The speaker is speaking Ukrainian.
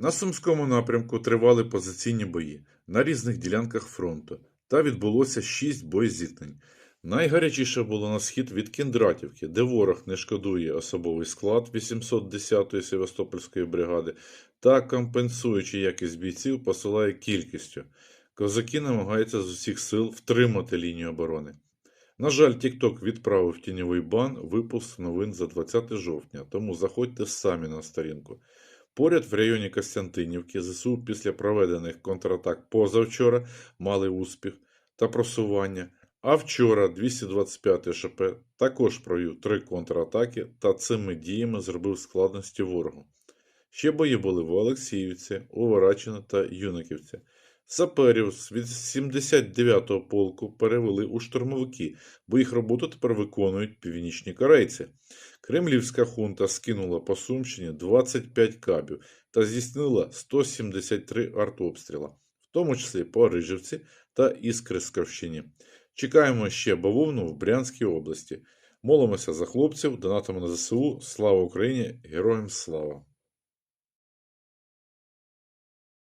На Сумському напрямку тривали позиційні бої на різних ділянках фронту та відбулося шість боєзіткнень. Найгарячіше було на схід від Кіндратівки, де ворог не шкодує особовий склад 810-ї Севастопольської бригади та, компенсуючи якість бійців, посилає кількістю. Козаки намагаються з усіх сил втримати лінію оборони. На жаль, TikTok відправив тіньовий бан випуск новин за 20 жовтня, тому заходьте самі на сторінку. Поряд в районі Костянтинівки ЗСУ після проведених контратак позавчора мали успіх та просування. А вчора 225 ШП також провів три контратаки та цими діями зробив складності ворогу. Ще бої були в Олексіївці, Уворачино та Юниківці. Саперів з від 79-го полку перевели у штурмовики, бо їх роботу тепер виконують північні корейці. Кремлівська хунта скинула по Сумщині 25 кабів та здійснила 173 артобстріла, в тому числі по Рижівці та Іскрискавщині. Чекаємо ще бавовну в Брянській області. Молимося за хлопців, донатимо на ЗСУ. Слава Україні! Героям слава!